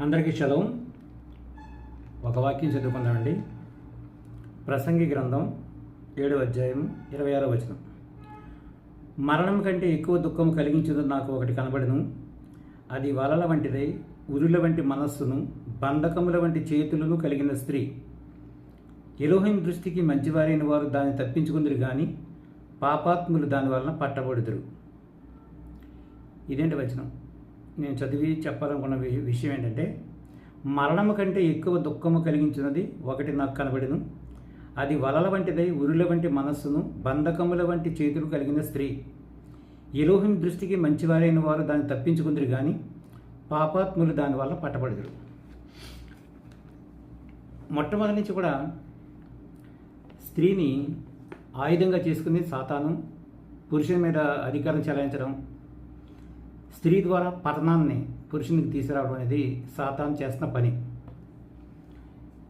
అందరికీ చదవం. ఒక వాక్యం చదువుకుందామండి. ప్రసంగి గ్రంథం ఏడవ అధ్యాయం ఇరవై ఆరో వచనం. మరణం కంటే ఎక్కువ దుఃఖం కలిగించదు నాకు ఒకటి కనబడను. అది వలల వంటిదై ఉరుల వంటి మనస్సును బంధకముల వంటి చేతులను కలిగిన స్త్రీ. ఎలోహిం దృష్టికి మంచివారైన వారు దాన్ని తప్పించుకుందరు కానీ పాపాత్ములు దాని వలన పట్టబడుదురు. ఇదేంటి వచనం? నేను చదివి చెప్పాలనుకున్న విషయం ఏంటంటే మరణము కంటే ఎక్కువ దుఃఖము కలిగించినది ఒకటి నాకు కనబడిను. అది వలల వంటిదై ఉరుల వంటి మనస్సును బంధకముల వంటి చేతులు కలిగిన స్త్రీ. ఎలోహిం దృష్టికి మంచివారైన వారు దాన్ని తప్పించుకుందరు కానీ పాపాత్ములు దాని వల్ల మొట్టమొదటి నుంచి కూడా స్త్రీని ఆయుధంగా చేసుకుని సాతాను పురుషుని మీద అధికారం చెలాయించడం స్త్రీ ద్వారా పతనాన్ని పురుషునికి తీసుకురావడం అనేది సాతాను చేస్తున్న పని.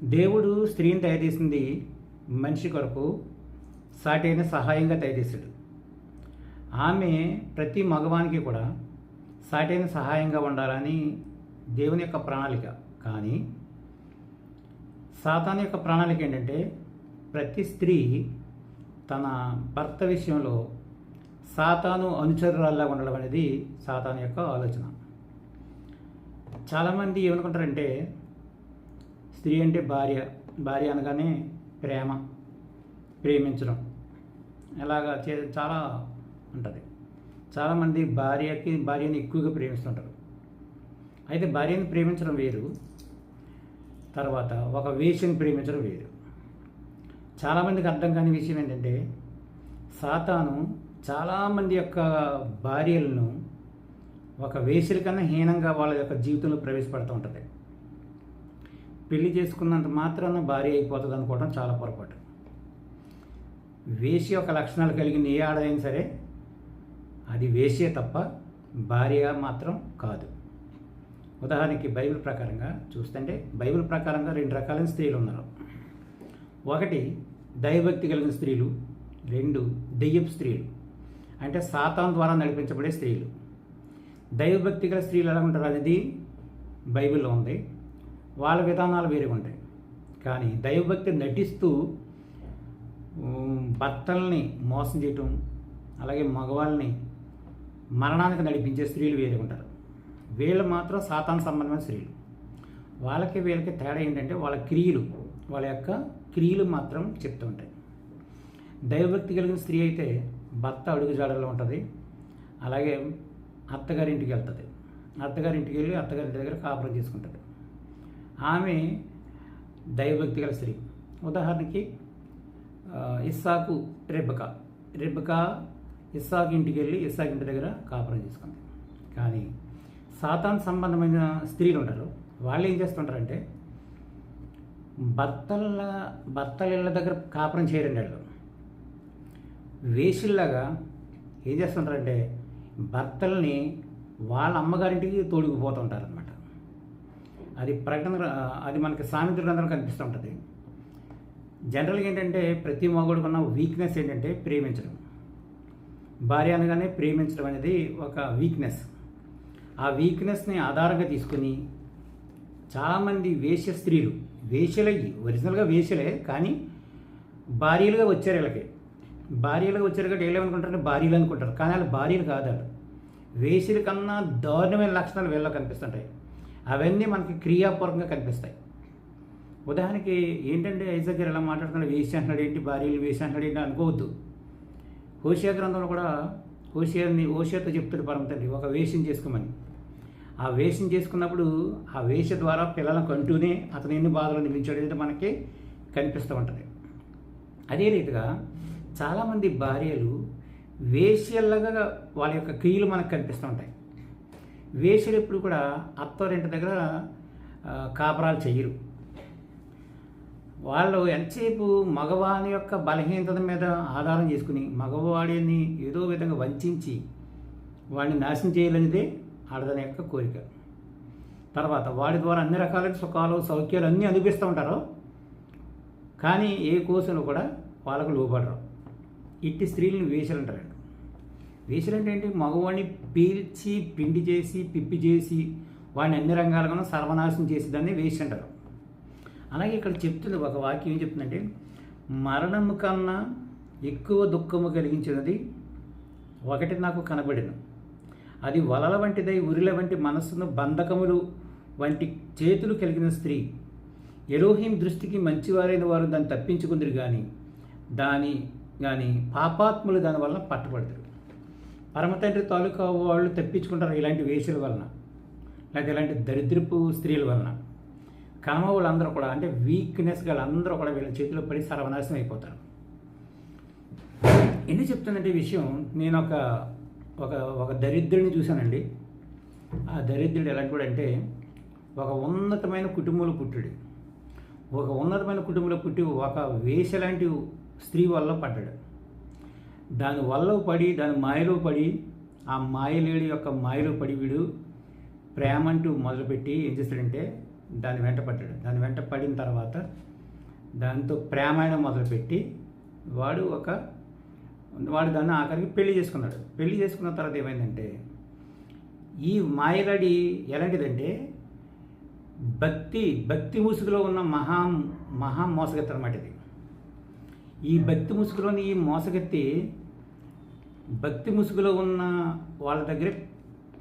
దేవుడు స్త్రీని తయారు చేసింది మనిషి కొరకు సాటైన సహాయంగా తయారు ఆమె ప్రతి మగవానికి కూడా సాటైన సహాయంగా ఉండాలని దేవుని యొక్క ప్రణాళిక. కానీ సాతాన్ యొక్క ప్రణాళిక ఏంటంటే ప్రతి స్త్రీ తన భర్త విషయంలో సాతాను అనుచరురాల్లా ఉండడం అనేది సాతాను యొక్క ఆలోచన. చాలామంది ఏమనుకుంటారంటే స్త్రీ అంటే భార్య భార్య అనగానే ప్రేమ ప్రేమించడం. ఇలాగా చే చాలా ఉంటుంది. చాలామంది భార్యకి భార్యని ఎక్కువగా ప్రేమిస్తుంటారు. అయితే భార్యని ప్రేమించడం వేరు తర్వాత ఒక వేషని ప్రేమించడం వేరు. చాలామందికి అర్థం కాని విషయం ఏంటంటే సాతాను చాలామంది యొక్క భార్యలను ఒక వేసుల కన్నా హీనంగా వాళ్ళ యొక్క జీవితంలో ప్రవేశపెడుతూ ఉంటుంది. పెళ్ళి చేసుకున్నంత మాత్రాన భార్య అయిపోతుంది అనుకోవడం చాలా పొరపాటు. వేసి యొక్క లక్షణాలు కలిగిన ఏ ఆడదైనా సరే అది వేసే తప్ప భార్య మాత్రం కాదు. ఉదాహరణకి బైబిల్ ప్రకారంగా చూస్తుంటే బైబిల్ ప్రకారంగా రెండు రకాలైన స్త్రీలు ఉన్నారు. ఒకటి దైవభక్తి కలిగిన స్త్రీలు రెండు దెయ్యపు స్త్రీలు. అంటే సాతాన్ ద్వారా నడిపించబడే స్త్రీలు. దైవభక్తి గల స్త్రీలు ఎలా ఉంటారు అనేది బైబిల్లో ఉంది. వాళ్ళ విధానాలు వేరే ఉంటాయి. కానీ దైవభక్తి నటిస్తూ భర్తల్ని మోసం చేయటం అలాగే మగవాళ్ళని మరణానికి నడిపించే స్త్రీలు వేరే ఉంటారు. వీళ్ళు మాత్రం సాతాన్ సంబంధమైన స్త్రీలు. వాళ్ళకి వీళ్ళకి తేడా ఏంటంటే వాళ్ళ క్రియలు వాళ్ళ యొక్క క్రియలు మాత్రం చెప్తూ ఉంటాయి. దైవభక్తి కలిగిన స్త్రీ అయితే భర్త అడుగుజాడలో ఉంటుంది. అలాగే అత్తగారింటికి వెళ్తుంది. అత్తగారింటికి వెళ్ళి అత్తగారింటి దగ్గర కాపురం చేసుకుంటుంది. ఆమె దైవభక్తి గల స్త్రీ. ఉదాహరణకి ఇస్సాకు రెబ్బక. రెబ్బక ఇస్సాకు ఇంటికి వెళ్ళి ఇస్సాకు ఇంటి దగ్గర కాపురం చేసుకుంది. కానీ సాతాన్ సంబంధమైన స్త్రీలు ఉంటారు. వాళ్ళు ఏం చేస్తుంటారంటే భర్తల భర్తల ఇళ్ళ దగ్గర కాపురం చేయరండి వాళ్ళు. వేసిల్లాగా ఏం చేస్తుంటారంటే భర్తల్ని వాళ్ళ అమ్మగారింటికి తోడుకుపోతుంటారు అనమాట అది ప్రకటన అది మనకి సామెత గ్రంథంలో కనిపిస్తూ ఉంటుంది జనరల్గా ఏంటంటే ప్రతి మగోడికి వీక్నెస్ ఏంటంటే ప్రేమించడం. భార్య అనగానే ప్రేమించడం అనేది ఒక వీక్నెస్ ఆ వీక్నెస్ని ఆధారంగా తీసుకుని చాలామంది వేశ్య స్త్రీలు వేశ్యలయ్యి ఒరిజినల్గా వేశ్యలే కానీ భార్యలుగా వచ్చారు వీళ్ళకి. భార్యలుగా వచ్చారు కాబట్టి వీళ్ళు అనుకుంటారు భార్యలు అనుకుంటారు. కానీ వాళ్ళు భార్యలు కాదు వాళ్ళు. వేశ్యల కన్నా దారుణమైన లక్షణాలు వీళ్ళలో కనిపిస్తుంటాయి. అవన్నీ మనకి క్రియాపూర్వకంగా కనిపిస్తాయి. ఉదాహరణకి ఏంటంటే ఐజక్ గారు ఎలా మాట్లాడుతున్నాడు వేసి అంటున్నాడు ఏంటి భార్యలు వేసి అంటున్నాడు ఏంటి అనుకోవద్దు. హోషియా గ్రంథంలో కూడా హోషియాని హోషియాతో చెప్తాడు పరమ తండ్రి ఒక వేషం చేసుకోమని. ఆ వేషం చేసుకున్నప్పుడు ఆ వేష ద్వారా పిల్లలను కంటూనే అతను ఎన్ని బాధలు అనిపించాడు అనేది మనకి కనిపిస్తూ ఉంటుంది. అదే రీతిగా చాలామంది భార్యలు వేశ్యలుగా వాళ్ళ యొక్క క్రియలు మనకు కనిపిస్తూ ఉంటాయి. వేశ్యలు ఎప్పుడు కూడా అత్తవారింటి దగ్గర కాపరాలు చెయ్యరు. వాళ్ళు ఎంతసేపు మగవాని యొక్క బలహీనత మీద ఆధారం చేసుకుని మగవాడిని ఏదో విధంగా వంచి వాడిని నాశనం చేయాలనేదే ఆడదాని యొక్క కోరిక. తర్వాత వాడి ద్వారా అన్ని రకాలైన సుఖాలు సౌఖ్యాలు అన్నీ అనిపిస్తూ ఉంటారు. కానీ ఏ కోసను కూడా వాళ్ళకు లోపడరు ఇట్టి స్త్రీలను వేషలు అంటారండి వేషలు అంటే ఏంటి మగవాడిని పీల్చి పిండి చేసి పిప్పి చేసి వాడిని అన్ని రంగాలుగానూ సర్వనాశనం చేసేదాన్ని వేసి అంటారు అలాగే ఇక్కడ చెప్తుంది ఒక వాక్యం ఏం చెప్తుందంటే మరణము కన్నా ఎక్కువ దుఃఖము కలిగించినది ఒకటి నాకు కనబడిను అది వలల వంటిదై ఉరిల వంటి మనస్సును బంధకములు వంటి చేతులు కలిగిన స్త్రీ. ఎరోహిం దృష్టికి మంచివారైన వారు దాన్ని తప్పించుకుందరు కానీ దాని కానీ పాపాత్ములు దానివల్ల పట్టుబడతారు. పరమతండ్రి తాలూకా వాళ్ళు తప్పించుకుంటారు ఇలాంటి వేషల వలన లేకపోతే ఇలాంటి దరిద్రపు స్త్రీల వలన. కనమ వాళ్ళందరూ కూడా అంటే వీక్నెస్ వాళ్ళందరూ కూడా వీళ్ళ చేతిలో పడి సర్వనాశనం అయిపోతారు. ఎందుకు చెప్తుందంటే విషయం నేను ఒక ఒక ఒక దరిద్రుడిని చూశానండి. ఆ దరిద్రుడు ఎలాంటి కూడా అంటే ఒక ఉన్నతమైన కుటుంబంలో పుట్టుడు. ఒక ఉన్నతమైన కుటుంబంలో పుట్టి ఒక వేష లాంటి స్త్రీ వల్ల పడ్డాడు. దాని వల్ల పడి దాని మాయలో పడి ఆ మాయలేడి యొక్క మాయలో పడి వీడు ప్రేమ అంటూ మొదలుపెట్టి ఏం చేస్తాడంటే దాని వెంట పడ్డాడు. దాని వెంట పడిన తర్వాత దాంతో ప్రేమాయణం మొదలుపెట్టి వాడు ఒక వాడు దాన్ని ఆఖరికి పెళ్ళి చేసుకున్నాడు. పెళ్ళి చేసుకున్న తర్వాత ఏమైందంటే ఈ మాయలడి ఎలాంటిదంటే భక్తి భక్తి ముసుగులో ఉన్న మహా మహా మోసగత్తనమాట ఇది. ఈ భక్తి ముసుగులోని ఈ మోసగత్తి భక్తి ముసుగులో ఉన్న వాళ్ళ దగ్గర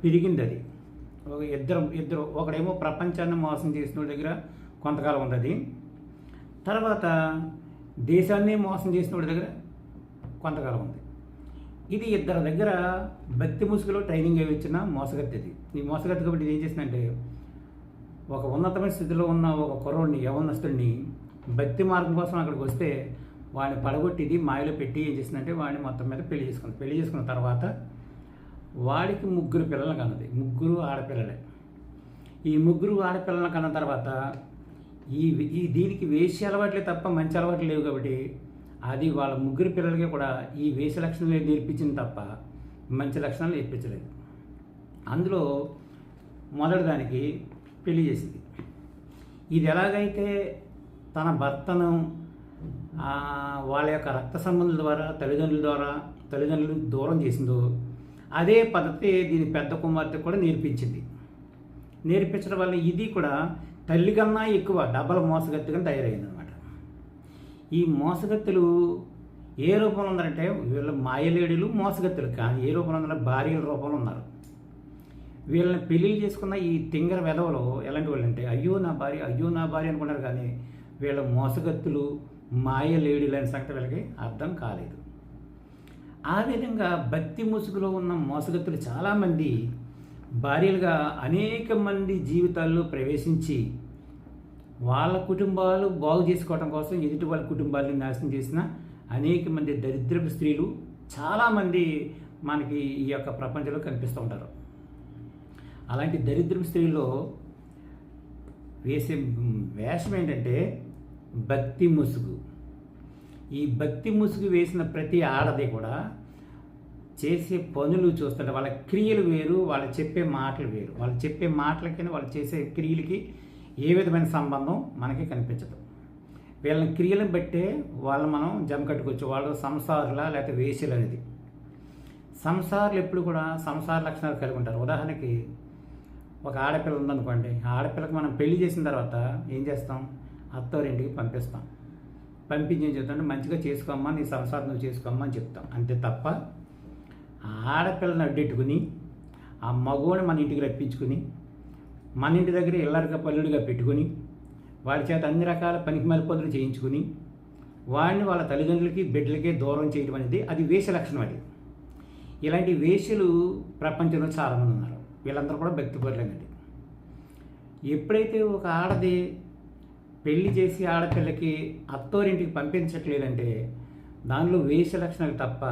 పెరిగింది అది. ఒక ఇద్దరు ఇద్దరు ఒకడేమో ప్రపంచాన్ని మోసం చేసిన వాడి దగ్గర కొంతకాలం ఉంది అది తర్వాత దేశాన్ని మోసం చేసిన వాడి దగ్గర కొంతకాలం ఉంది. ఇది ఇద్దరి దగ్గర భక్తి ముసుగులో ట్రైనింగ్ అవి ఇచ్చిన మోసగత్తి ఇది ఈ మోసగత్తి కాబట్టి ఏం చేసిందంటే ఒక ఉన్నతమైన స్థితిలో ఉన్న ఒక కుర్రోడిని యవనస్తుడిని భక్తి మార్గం కోసం అక్కడికి వస్తే వాడిని పడగొట్టిది మాయలో పెట్టి ఏం చేసిందంటే వాడిని మొత్తం మీద పెళ్ళి చేసుకుంది. పెళ్ళి చేసుకున్న తర్వాత వాడికి ముగ్గురు పిల్లలు కన్నది. ముగ్గురు ఆడపిల్లలే. ఈ ముగ్గురు ఆడపిల్లలను కన్న తర్వాత ఈ ఈ దీనికి వేసి అలవాట్లే తప్ప మంచి అలవాట్లు లేవు కాబట్టి అది వాళ్ళ ముగ్గురు పిల్లలకి కూడా ఈ వేష లక్షణాలు నేర్పించింది తప్ప మంచి లక్షణాలు నేర్పించలేదు. అందులో మొదటిదానికి పెళ్ళి చేసింది. ఇది ఎలాగైతే తన భర్తను వాళ్ళ యొక్క రక్త సంబంధుల ద్వారా తల్లిదండ్రుల ద్వారా తల్లిదండ్రులను దూరం చేసిందో అదే పద్ధతి దీని పెద్ద కుమార్తె కూడా నేర్పించింది. నేర్పించడం వల్ల ఇది కూడా తల్లి కన్నా ఎక్కువ డబల్ మోసగత్తిగా తయారైంది అనమాట ఈ మోసగత్తులు ఏ రూపంలో ఉన్నారంటే వీళ్ళ మాయలేడులు మోసగత్తులు కానీ ఏ రూపంలో ఉన్నారంటే భార్యల రూపంలో ఉన్నారు. వీళ్ళని పెళ్ళిళ్ళు చేసుకున్న ఈ తింగర వెధవలు ఎలాంటి వాళ్ళు అంటే అయ్యో నా భార్య అయ్యో నా భార్య అనుకున్నారు కానీ వీళ్ళ మోసగత్తులు మాయలేడులు లేని సంగతి వీళ్ళకి అర్థం కాలేదు. ఆ విధంగా భక్తి ముసుగులో ఉన్న మోసగత్తులు చాలామంది భార్యలుగా అనేక మంది జీవితాల్లో ప్రవేశించి వాళ్ళ కుటుంబాలు బాగు చేసుకోవడం కోసం ఎదుటి వాళ్ళ కుటుంబాలను నాశనం చేసిన అనేక మంది దరిద్రపు స్త్రీలు చాలామంది మనకి ఈ యొక్క ప్రపంచంలో కనిపిస్తూ ఉంటారు. అలాంటి దరిద్రపు స్త్రీలో వేసే వేషం ఏంటంటే భక్తి ముసుగు. ఈ భక్తి ముసుగు వేసిన ప్రతి ఆడది కూడా చేసే పనులు చూస్తుంటే వాళ్ళ క్రియలు వేరు వాళ్ళు చెప్పే మాటలు వేరు. వాళ్ళు చెప్పే మాటలకి వాళ్ళు చేసే క్రియలకి ఏ విధమైన సంబంధం మనకి కనిపించదు. వీళ్ళని క్రియలను బట్టే వాళ్ళు మనం జమ కట్టుకోవచ్చు. వాళ్ళు సంసారుల లేకపోతే వేసులు అనేది. సంసారులు ఎప్పుడు కూడా సంసార లక్షణాలు కలిగి ఉంటారు. ఉదాహరణకి ఒక ఆడపిల్ల ఉందనుకోండి. ఆ ఆడపిల్లకి మనం పెళ్ళి చేసిన తర్వాత ఏం చేస్తాం? అత్తవారింటికి పంపిస్తాం. పంపించి చెప్తాను మంచిగా చేసుకోమ్మా నీ సంసారం నువ్వు చేసుకోమ్మా అని చెప్తాం. అంతే తప్ప ఆ ఆడపిల్లని అడ్డెట్టుకుని ఆ మగోని మన ఇంటికి రప్పించుకుని మన ఇంటి దగ్గర ఇల్లరిగా పల్లుడిగా పెట్టుకుని వారి చేత అన్ని రకాల పనికి పనులు చేయించుకుని వాడిని వాళ్ళ తల్లిదండ్రులకి బిడ్డలకే దూరం చేయడం అనేది అది వేష లక్షణం అది. ఇలాంటి వేషలు ప్రపంచంలో చాలామంది ఉన్నారు. వీళ్ళందరూ కూడా భక్తి పరులేనండి ఎప్పుడైతే ఒక ఆడది పెళ్ళి చేసి ఆడపిల్లకి అత్తోరింటికి పంపించట్లేదంటే దానిలో వేష లక్షణాలు తప్ప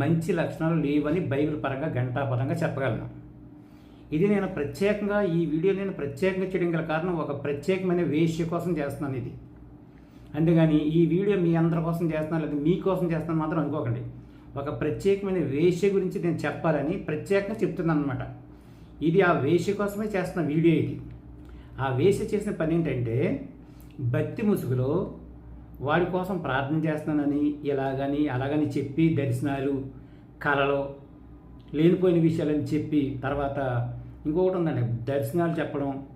మంచి లక్షణాలు లేవని బైబిల్ పరంగా గంటాపరంగా చెప్పగలను. ఇది నేను ప్రత్యేకంగా ఈ వీడియో నేను ప్రత్యేకంగా చేయడం గల కారణం ఒక ప్రత్యేకమైన వేష్య కోసం చేస్తున్నాను ఇది. అంతేగాని ఈ వీడియో మీ అందరి కోసం చేస్తున్నాను లేదా మీకోసం చేస్తున్నాను మాత్రం అనుకోకండి. ఒక ప్రత్యేకమైన వేష్య గురించి నేను చెప్పాలని ప్రత్యేకంగా చెప్తున్నాను అనమాట ఇది ఆ వేష్య కోసమే చేస్తున్న వీడియో ఇది. ఆ వేష్య చేసిన పని ఏంటంటే భక్తి ముసుగులో వాడి కోసం ప్రార్థన చేస్తున్నానని ఇలాగని అలాగని చెప్పి దర్శనాలు కళలో లేనిపోయిన విషయాలని చెప్పి తర్వాత ఇంకొకటి ఉందండి దర్శనాలు చెప్పడం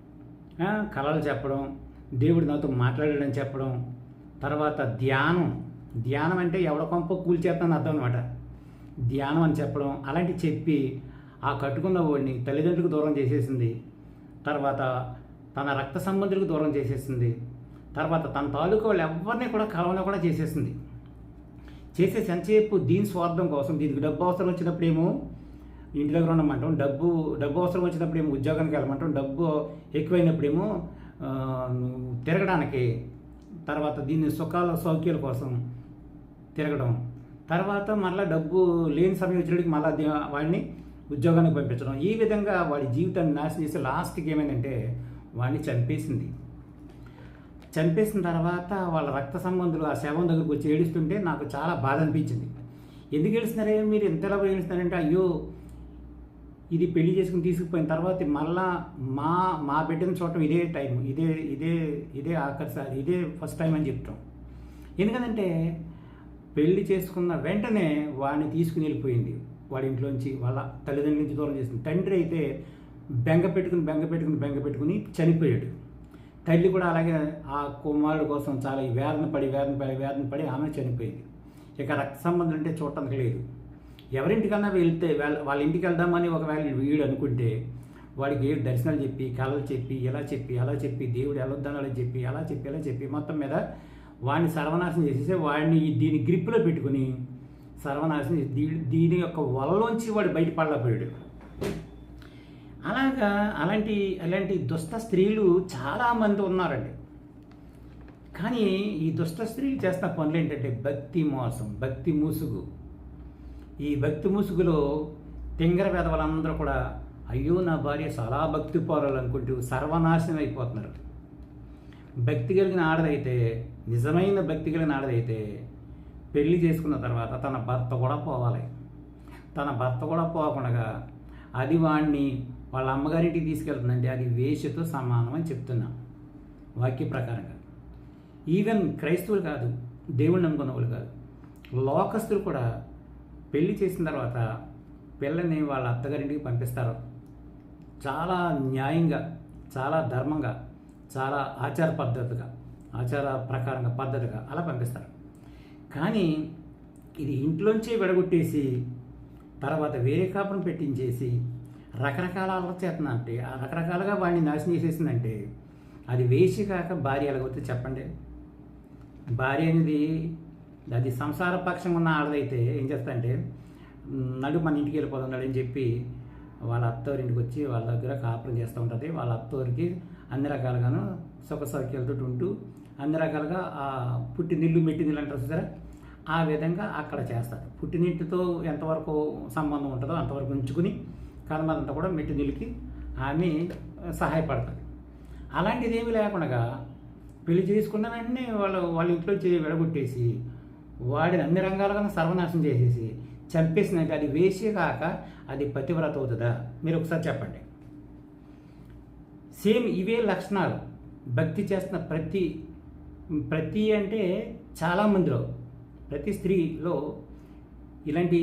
కళలు చెప్పడం దేవుడు నాతో మాట్లాడాడని చెప్పడం తర్వాత ధ్యానం. ధ్యానం అంటే ఎవడ కొంప కూల్చేస్తాను అర్థం అనమాట ధ్యానం అని చెప్పడం అలాంటివి చెప్పి ఆ కట్టుకున్న వాడిని తల్లిదండ్రులకు దూరం చేసేసింది. తర్వాత తన రక్త సంబంధులకు దూరం చేసేసింది. తర్వాత తన తాలూకా వాళ్ళు ఎవరిని కూడా కలవని కూడా చేసేసింది. చేసే సంచేపు దీని స్వార్థం కోసం దీనికి డబ్బు అవసరం వచ్చినప్పుడేమో ఇంటి దగ్గర ఉండమంటాం డబ్బు డబ్బు అవసరం వచ్చినప్పుడేమో ఉద్యోగానికి వెళ్ళమంటాం డబ్బు ఎక్కువైనప్పుడేమో తిరగడానికి తర్వాత దీన్ని సుఖాల సౌఖ్యాల కోసం తిరగడం. తర్వాత మళ్ళీ డబ్బు లేని సమయం వచ్చినప్పటికి మళ్ళీ వాడిని ఉద్యోగానికి పంపించడం. ఈ విధంగా వాడి జీవితాన్ని నాశనం చేసి లాస్ట్కి ఏమైందంటే వాడిని చంపేసింది. చంపేసిన తర్వాత వాళ్ళ రక్త సంబంధులు ఆ శవం దగ్గరకు వచ్చి ఏడుస్తుంటే నాకు చాలా బాధ అనిపించింది. ఎందుకు ఏడుస్తున్నారే? మీరు ఎంతలా ఏడుస్తున్నారంటే అయ్యో ఇది పెళ్ళి చేసుకుని తీసుకుపోయిన తర్వాత మళ్ళా మా మా బిడ్డను చూడటం ఇదే టైం ఇదే ఇదే ఇదే ఆఖరిసారి ఇదే ఫస్ట్ టైం అని చెప్తాం. ఎందుకంటే పెళ్ళి చేసుకున్న వెంటనే వాడిని తీసుకుని వెళ్ళిపోయింది. వాడి ఇంట్లోంచి వాళ్ళ తల్లిదండ్రుల నుంచి దూరం చేసింది. తండ్రి అయితే బెంగ పెట్టుకుని బెంగ పెట్టుకుని బెంగ పెట్టుకుని చనిపోయాడు. తల్లి కూడా అలాగే ఆ కుమారుడు కోసం చాలా వేదన పడి వేదన పడి వేదన పడి ఆమె చనిపోయింది. ఇక రక్త సంబంధం అంటే చూడటానికి లేదు. ఎవరింటికన్నా వెళ్తే వాళ్ళ వాళ్ళ ఇంటికి వెళ్దామని ఒకవేళ వీడు అనుకుంటే వాడికి ఏ దర్శనాలు చెప్పి కళలు చెప్పి ఇలా చెప్పి అలా చెప్పి దేవుడు వెళ్ళొద్దనాలని చెప్పి అలా చెప్పి ఇలా చెప్పి మొత్తం మీద వాడిని సర్వనాశనం చేసేసి వాడిని దీని గ్రిప్లో పెట్టుకుని సర్వనాశనం చేసి దీని యొక్క వలలోంచి వాడు బయటపడలేకపోయాడు. అలాగా అలాంటి అలాంటి దుష్ట స్త్రీలు చాలామంది ఉన్నారండి. కానీ ఈ దుష్ట స్త్రీలు చేస్తున్న పనులు ఏంటంటే భక్తి మోసం భక్తి ముసుగు. ఈ భక్తి ముసుగులో తింగర పెదవులందరూ కూడా అయ్యో నా భార్య చాలా భక్తి పోరాలు అనుకుంటూ సర్వనాశనం అయిపోతున్నారు. భక్తి కలిగిన ఆడదైతే నిజమైన భక్తి కలిగిన ఆడదైతే పెళ్ళి చేసుకున్న తర్వాత తన భర్త కూడా పోవాలి. తన భర్త కూడా పోకుండా అది వాణ్ణి వాళ్ళ అమ్మగారింటికి తీసుకెళ్తుందంటే అది వేషతో సమానం అని చెప్తున్నా. వాక్య ప్రకారంగా. ఈవెన్ క్రైస్తవులు కాదు దేవుణ్ణి నమ్ముకున్న వాళ్ళు కాదు లోకస్తులు కూడా పెళ్ళి చేసిన తర్వాత పిల్లని వాళ్ళ అత్తగారింటికి పంపిస్తారు. చాలా న్యాయంగా చాలా ధర్మంగా చాలా ఆచార పద్ధతిగా ఆచార ప్రకారంగా పద్ధతిగా అలా పంపిస్తారు. కానీ ఇది ఇంట్లోంచి విడగొట్టేసి తర్వాత వేరే కాపురం పెట్టించేసి రకరకాల అలవాటు అంటే ఆ రకరకాలుగా వాడిని నాశనం చేసేసిందంటే అది వేసి కాక భార్య ఎలాగొస్తే చెప్పండి. భార్య అనేది అది సంసార పక్షం ఉన్న ఆడదైతే ఏం చేస్తారంటే నడు మన ఇంటికి వెళ్ళిపోతున్నాడు అని చెప్పి వాళ్ళ అత్తవారింటికి వచ్చి వాళ్ళ దగ్గర కాపురం చేస్తూ ఉంటుంది. వాళ్ళ అత్తవారికి అన్ని రకాలుగాను సుఖ సౌఖ్యాలతో ఉంటూ అన్ని రకాలుగా ఆ పుట్టినిల్లు మెట్టినిల్లు అంటారు చూసారా? ఆ విధంగా అక్కడ చేస్తారు పుట్టినింటితో ఎంతవరకు సంబంధం ఉంటుందో అంతవరకు ఉంచుకుని కర్మలంతా కూడా మెట్టినిల్లుకి ఆమె సహాయపడుతుంది అలాంటిది ఏమీ లేకుండా పెళ్ళి చేసుకున్న వెంటనే వాళ్ళు వాళ్ళ ఇంట్లో చేయి విడగొట్టేసి వాడిని అన్ని రంగాలుగా సర్వనాశనం చేసేసి చంపేసినట్టు అది వేసి కాక అది పతివ్రత అవుతుందా? మీరు ఒకసారి చెప్పండి. సేమ్ ఇవే లక్షణాలు. భక్తి చేస్తున్న ప్రతి ప్రతి అంటే చాలామందిలో ప్రతి స్త్రీలో ఇలాంటి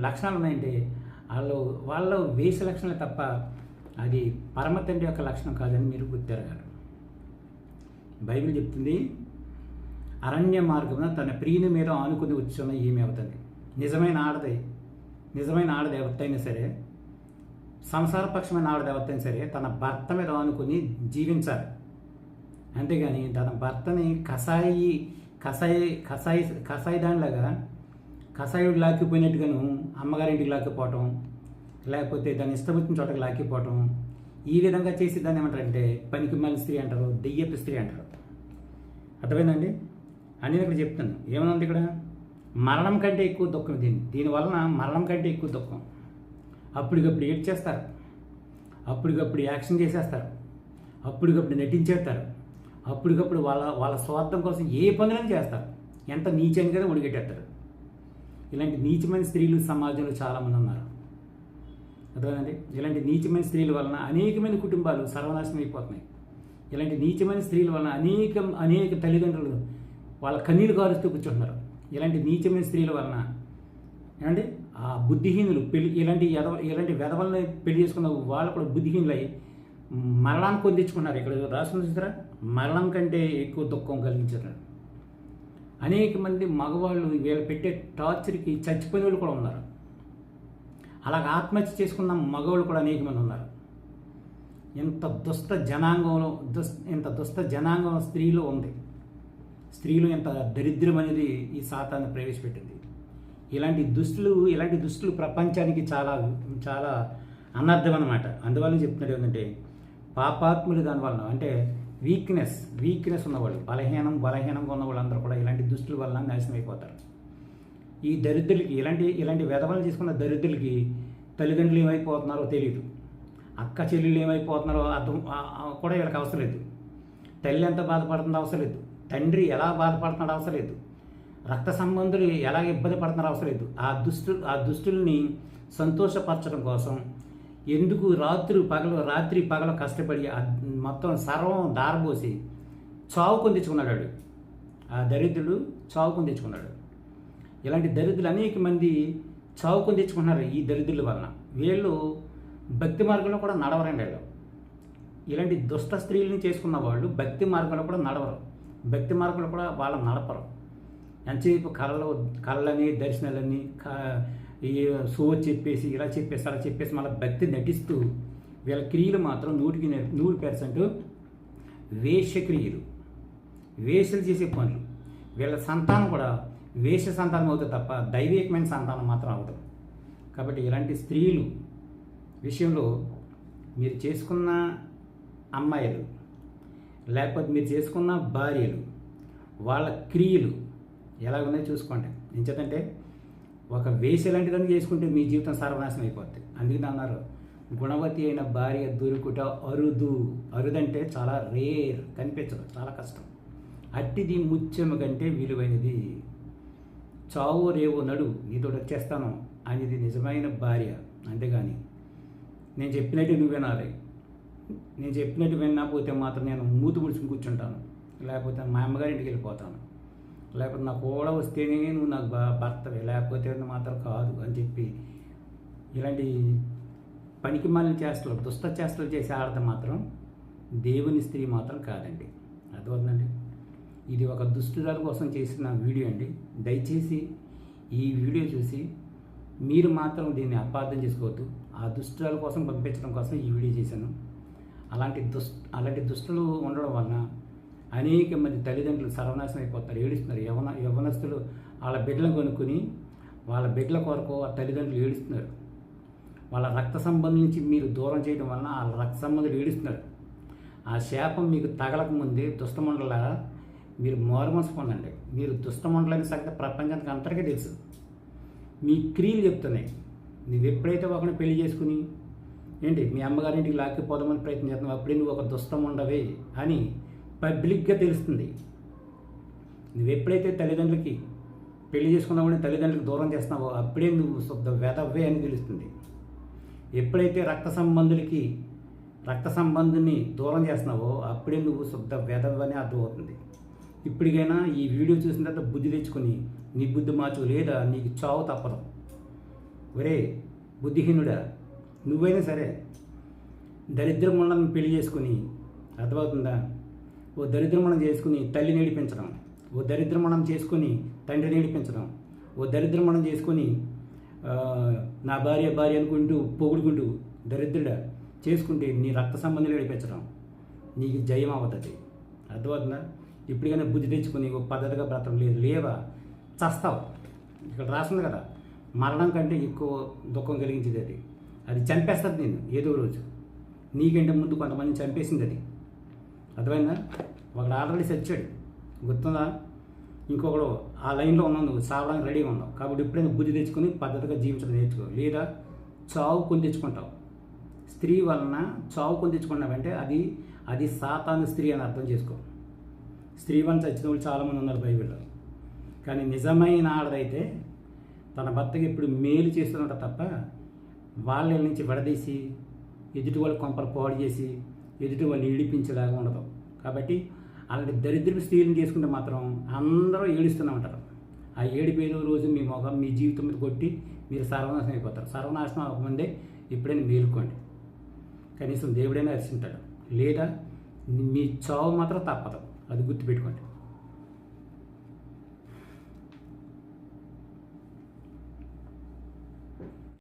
లక్షణాలు ఉన్నాయంటే వాళ్ళు వాళ్ళ వేష లక్షణాలు తప్ప అది పరమ తండ్రి యొక్క లక్షణం కాదని మీరు గుర్తెరగాలి. బైబిల్ చెప్తుంది అరణ్య మార్గమున తన ప్రియుని మీద ఆనుకుని వచ్చున్న ఏమి అవుతుంది నిజమైన ఆడది నిజమైన ఆడది ఎవరితైనా సరే సంసారపక్షమైన ఆడది ఎవరితైనా సరే తన భర్త మీద ఆనుకుని జీవించాలి. అంతేగాని తన భర్తని కషాయి కషాయి కషాయి కషాయి దానిలాగా కషాయుడు లాక్కిపోయినట్టుగాను అమ్మగారింటికి లాక్కిపోవటం లేకపోతే దాని ఇష్టం వచ్చిన చోటకి లాక్కిపోవటం ఈ విధంగా చేసి దాన్ని ఏమంటారంటే పనికి మళ్ళీ స్త్రీ అంటారు దెయ్యపు స్త్రీ అంటారు. అర్థమైందండి? అని ఇక్కడ చెప్తాను ఏమనుంది ఇక్కడ? మరణం కంటే ఎక్కువ దుఃఖం దీని. దీనివలన మరణం కంటే ఎక్కువ దుఃఖం. అప్పటికప్పుడు ఏడ్ చేస్తారు అప్పటికప్పుడు యాక్షన్ చేసేస్తారు. అప్పటికప్పుడు నటించేస్తారు. అప్పటికప్పుడు వాళ్ళ వాళ్ళ స్వార్థం కోసం ఏ పనులను చేస్తారు? ఎంత నీచంగానే ఉడిగెట్టేస్తారు ఇలాంటి నీచమైన స్త్రీలు సమాజంలో చాలామంది ఉన్నారు. అర్థమైందండి? ఇలాంటి నీచమైన స్త్రీల వలన అనేకమైన కుటుంబాలు సర్వనాశనం అయిపోతున్నాయి. ఇలాంటి నీచమైన స్త్రీల వలన అనేక అనేక తల్లిదండ్రులు వాళ్ళ కన్నీళ్ళు కారుస్తూ కూర్చుంటున్నారు. ఇలాంటి నీచమైన స్త్రీల వలన ఏమండి? ఆ బుద్ధిహీనులు పెళ్ళి ఇలాంటి ఎదవ ఇలాంటి వెధవల్ని పెళ్ళి చేసుకున్న వాళ్ళు కూడా బుద్ధిహీనులై మరణాన్ని పొందించుకున్నారు ఇక్కడ రాసిన చూసారా? మరణం కంటే ఎక్కువ దుఃఖం కలిగించారు అనేక మంది మగవాళ్ళు వీళ్ళు పెట్టే టార్చర్కి చచ్చిపోయిన వాళ్ళు కూడా ఉన్నారు. అలాగ ఆత్మహత్య చేసుకున్న మగవాళ్ళు కూడా అనేక మంది ఉన్నారు. ఇంత దుష్ట జనాంగంలో దుస్ ఇంత దుష్ట జనాంగం స్త్రీలో ఉంది. స్త్రీలు ఎంత దరిద్రం అనేది ఈ సాతాన్ని ప్రవేశపెట్టింది. ఇలాంటి దుస్తులు ఇలాంటి దుస్తులు ప్రపంచానికి చాలా చాలా అనర్థం అనమాట అందువల్ల చెప్తున్నాడు ఏంటంటే పాపాత్ములు దానివల్ల అంటే వీక్నెస్ వీక్నెస్ ఉన్నవాళ్ళు బలహీనం బలహీనంగా ఉన్న వాళ్ళందరూ కూడా ఇలాంటి దుస్తుల వలన నాశనం అయిపోతారు. ఈ దరిద్రులకి ఇలాంటి ఇలాంటి వెధవలు తీసుకున్న దరిద్రులకి తల్లిదండ్రులు ఏమైపోతున్నారో తెలియదు అక్క చెల్లెలు ఏమైపోతున్నారో అర్థం కూడా వీళ్ళకి అవసరం లేదు. తల్లి ఎంత బాధపడుతుందో అవసరం లేదు. తండ్రి ఎలా బాధపడుతున్నాడో అవసరం లేదు. రక్త సంబంధులు ఎలా ఇబ్బంది పడుతున్నారో అవసరం లేదు. ఆ దుష్టు ఆ దుష్టుల్ని సంతోషపరచడం కోసం ఎందుకు రాత్రి పగలు రాత్రి పగలు కష్టపడి మొత్తం సర్వం దారబోసి చావుకొని తెచ్చుకున్నాడు వాడు. ఆ దరిద్రుడు చావుకొని తెచ్చుకున్నాడు. ఇలాంటి దరిద్రులు అనేక మంది చావుకొని తెచ్చుకుంటున్నారు తెచ్చుకున్నారు ఈ దరిద్రుల వలన. వీళ్ళు భక్తి మార్గంలో కూడా నడవరండి వీళ్ళు. ఇలాంటి దుష్ట స్త్రీలను చేసుకున్న వాళ్ళు భక్తి మార్గంలో కూడా నడవరు. భక్తి మార్గంలో కూడా వాళ్ళ నడపరు. ఎంతసేపు కళలు కళ్ళని దర్శనాలని క- ఈ సో చెప్పేసి ఇలా చెప్పేసి అలా చెప్పేసి మళ్ళీ భక్తి నటిస్తూ వీళ్ళ క్రియలు మాత్రం నూటికి నూరు పర్సెంట్ వేషక్రియలు. వేషలు చేసే పనులు. వీళ్ళ సంతానం కూడా వేష సంతానం అవుతుంది తప్ప దైవికమైన సంతానం మాత్రం అవుతుంది కాబట్టి ఇలాంటి స్త్రీలు విషయంలో మీరు చేసుకున్న అమ్మాయిలు లేకపోతే మీరు చేసుకున్న భార్యలు వాళ్ళ క్రియలు ఎలాగుందో చూసుకోండి. చూసుకోండి చెప్పంటే ఒక వేసి లాంటిదని చేసుకుంటే మీ జీవితం సర్వనాశనం అయిపోద్ది. అందుకని అన్నారు గుణవతి అయిన భార్య దొరుకుట అరుదు. అరుదంటే చాలా రేర్ కనిపించదు చాలా కష్టం. అట్టిది ముత్యము కంటే విలువైనది. చావు రేవో నడు నీతో వచ్చేస్తాను అనేది నిజమైన భార్య. అంతేగాని నేను చెప్పినట్టు నువ్వు వినాలి నేను చెప్పినట్టు వినకపోతే మాత్రం నేను మూతి ముడుచుకుని కూర్చుంటాను. లేకపోతే మా అమ్మగారింటికి వెళ్ళిపోతాను. లేకపోతే నాకు కూడా వస్తేనే నువ్వు నాకు బా భర్తవే. లేకపోతే మాత్రం కాదు అని చెప్పి ఇలాంటి పనికి మాలిన చేష్టలు దుష్ట చేష్టలు చేసే ఆడత మాత్రం దేవుని స్త్రీ మాత్రం కాదండి. అర్థమవుతుందండి? ఇది ఒక దుష్టురాల కోసం చేసిన వీడియో అండి. దయచేసి ఈ వీడియో చూసి మీరు మాత్రం దీన్ని అపార్థం చేసుకోవద్దు. ఆ దుష్టురాల కోసం పంపించడం కోసం ఈ వీడియో చేశాను. అలాంటి దుష్ అలాంటి దుస్తులు ఉండడం వలన అనేక మంది తల్లిదండ్రులు సర్వనాశనం అయిపోతారు ఏడుస్తున్నారు. యవన యవనస్తులు వాళ్ళ బిడ్డలను కొనుక్కొని వాళ్ళ బిడ్డల కొరకు ఆ తల్లిదండ్రులు ఏడుస్తున్నారు. వాళ్ళ రక్త సంబంధం నుంచి మీరు దూరం చేయడం వలన వాళ్ళ రక్త సంబంధులు ఏడుస్తున్నారు. ఆ శాపం మీకు తగలకముందే దుష్టమండల మీరు మారుమనసు పొందండి మీరు దుష్టమండలని సంగతి ప్రపంచానికి అంతటికీ తెలుసు. మీ క్రియలు చెప్తున్నాయి. నువ్వు ఎప్పుడైతే ఒకరిని పెళ్ళి చేసుకుని ఏంటి మీ అమ్మగారింటికి లాక్కిపోదామని ప్రయత్నం చేస్తున్నావు అప్పుడే నువ్వు ఒక దుష్టం ఉండవే అని పబ్లిక్గా తెలుస్తుంది. నువ్వు ఎప్పుడైతే తల్లిదండ్రులకి పెళ్ళి చేసుకున్నావని తల్లిదండ్రులకు దూరం చేస్తున్నావో అప్పుడే నువ్వు శుద్ధ వెదవ్వే అని తెలుస్తుంది. ఎప్పుడైతే రక్త సంబంధులకి రక్త సంబంధుని దూరం చేస్తున్నావో అప్పుడే నువ్వు శుద్ధ వెదవ్వని అర్థమవుతుంది. ఇప్పటికైనా ఈ వీడియో చూసిన తర్వాత బుద్ధి తెచ్చుకొని నీ బుద్ధి మార్చు లేదా నీకు చావు తప్పదు. ఒరే బుద్ధిహీనుడా నువ్వైనా సరే దరిద్రం ఉండడం పెళ్ళి చేసుకుని అర్థమవుతుందా? ఓ దరిద్రమణం చేసుకుని తల్లి నేడిపించడం ఓ దరిద్రమణం చేసుకుని తండ్రి నేడిపించడం ఓ దరిద్రమణం చేసుకొని నా భార్య భార్య అనుకుంటూ పొగుడుకుంటూ దరిద్రుడ చేసుకుంటే నీ రక్త సంబంధం నేడిపించడం నీకు జయం అవుతుంది. అర్థమవుతుందా? ఇప్పటికైనా బుద్ధి తెచ్చుకొని ఓ పద్ధతిగా బ్రతకం లేదు. లేవా? చస్తావు. ఇక్కడ రాస్తుంది కదా మరణం కంటే ఎక్కువ దుఃఖం కలిగించేది అది. అది చంపేస్తుంది నేను ఏదో రోజు. నీకంటే ముందు కొంతమందిని చంపేసింది అది. అర్థమైందా? ఒకడు ఆల్రెడీ చచ్చాడు గుర్తుందా? ఇంకొకడు ఆ లైన్లో ఉన్నావు నువ్వు సావడానికి రెడీగా ఉన్నావు. కాబట్టి ఎప్పుడైనా బుద్ధి తెచ్చుకొని పద్ధతిగా జీవించడం నేర్చుకో. లేదా చావు కొని తెచ్చుకుంటావు. స్త్రీ వలన చావు కొని తెచ్చుకున్నావంటే అది అది సాతాను స్త్రీ అని అర్థం చేసుకో. స్త్రీ వలన చచ్చిన వాళ్ళు చాలామంది ఉన్నారు బైబిల్లో. కానీ నిజమైన ఆడదైతే తన భర్తకి ఇప్పుడు మేలు చేస్తున్నట్టు తప్ప వాళ్ళ నుంచి విడదీసి ఎదుటి వాళ్ళు కొంపలు పాడు చేసి ఎదుటి వాళ్ళు ఏడిపించేలాగా ఉండదు. కాబట్టి అలాంటి దరిద్రపు స్త్రీలను చేసుకుంటే మాత్రం అందరూ ఏడుస్తూనే ఉంటారు. ఆ ఏడిపోయిన రోజు మీ మొఖం మీ జీవితం మీద కొట్టి మీరు సర్వనాశనం అయిపోతారు. సర్వనాశనం అవ్వకముందే ఎప్పుడైనా మేలుకోండి. కనీసం దేవుడైనా అరిచింటాడు లేదా మీ చావు మాత్రం తప్పదు. అది గుర్తుపెట్టుకోండి.